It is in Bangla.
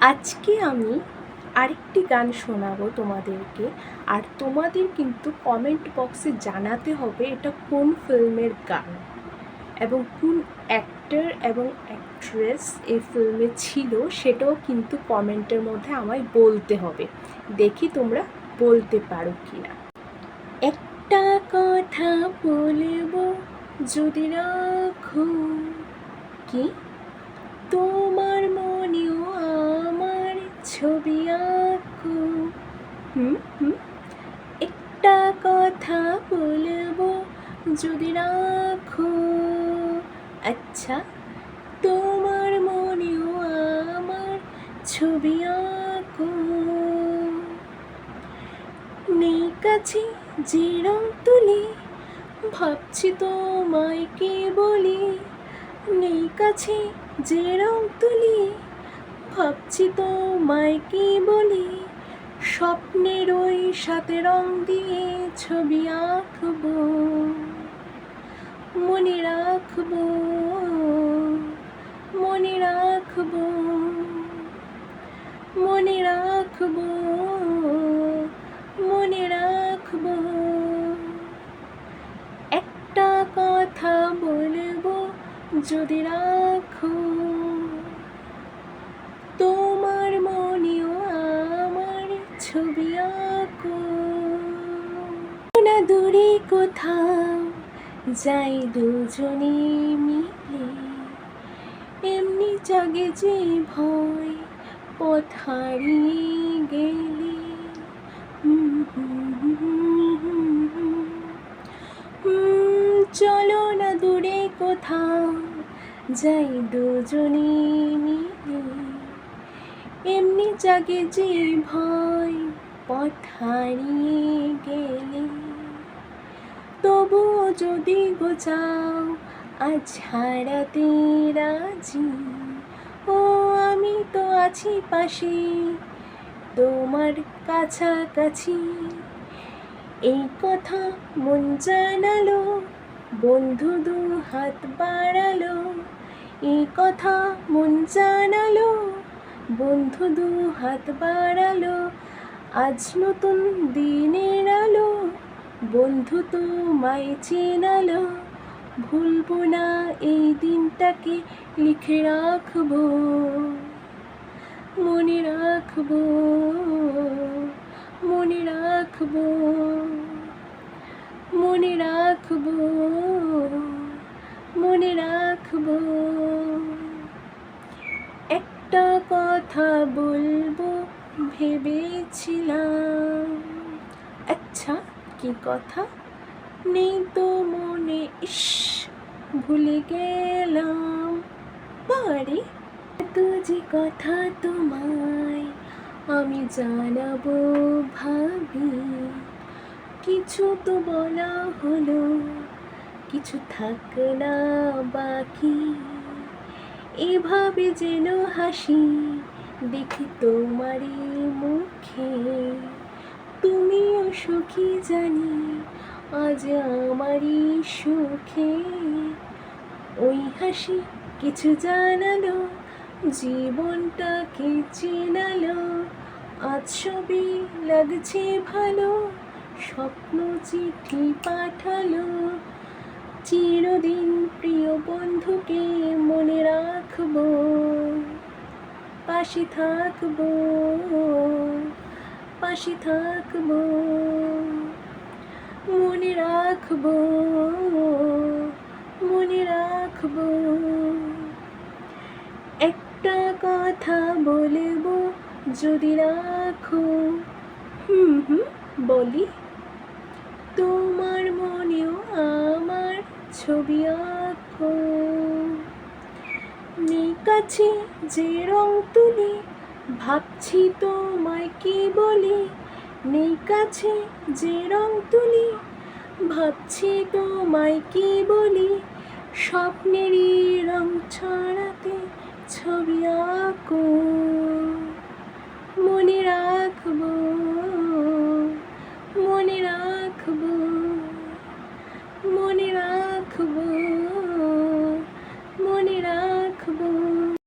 আজকে আমি আরেকটি গান শোনাবো তোমাদেরকে। আর তোমাদের কিন্তু কমেন্ট বক্সে জানাতে হবে এটা কোন ফিল্মের গান এবং কোন অ্যাক্টর এবং অ্যাক্ট্রেস এই ফিল্মে ছিল সেটাও কিন্তু কমেন্টের মধ্যে আমায় বলতে হবে। দেখি তোমরা বলতে পারো কি না একটা কথা বলব যদি রাখো। কি? আমার ছবি আঁকো। হুম হুম। একটা কথা বলব যদি রাখো। আচ্ছা তোমার মনেও আমার ছবি আঁকো। নেই কাছে যে রং তুলি ভাবছি তোমায় কি বলি। নেই কাছে যে রং তুলি ভাবছি তোমায় কি বলি? স্বপ্নের ওই সাথে রং দিয়ে ছবি আঁকবো। মনে রাখব মনে রাখব মনে রাখব মনে রাখব। একটা কথা বলব যদি রাখো। ছবি আঁকো না দূরে কোথাও যাই দুজনে মিলে। এমনি জাগে যে ভয়, পথ হারিয়ে গেলে। চলো না দূরে কোথাও যাই দুজনে মিলে। এমনি জাগে যে ভয় পথ হারিয়ে গেলে। তবুও যদি গোচাও আজ হারাতে রাজি। ও, আমি তো আছি পাশে, তোমার কাছাকাছি। এই কথা মন জানালো, বন্ধু দু হাত বাড়ালো। এই কথা মন জানালো বন্ধু দু হাত বাড়ালো, আজ নতুন দিনের আলো। বন্ধু তোমায় চেনালো, ভুলবো না এই দিনটাকে, লিখে রাখব, মনে রাখব মনে রাখব মনে রাখব মনে রাখব। একটা কথা বলব, ভেবেছিলাম। আচ্ছা কি কথা? নেই তো মনে, ইস, ভুলে গেলাম। পারে তো যে কথা তোমায় আমি জানাব ভাবি। কিছু তো বলা হলো, কিছু থাক না বাকি। এভাবে যেন হাসি দেখি তোমারই মুখে। তুমিও সুখী জানি, আজ আমারই সুখে। ওই হাসি কিছু জানালো, জীবনটাকে চেনালো। আজ সবই লাগছে ভালো স্বপ্ন চিঠি পাঠালো। পাশে থাকব পাশে থাকব, মনে রাখব মনে রাখব। একটা কথা বলব যদি রাখো, হুম হুম, বলি। তোমার মনেও আমার ছবি আঁকো। কাছে যে রং তুলি, ভাবছি তোমায় কি বলি? নেই কাছে যে রং তুলি, ভাবছি তোমায় কি বলি? স্বপ্নেরই রং ছড়াতে ছবি আঁকো, মনে রাখব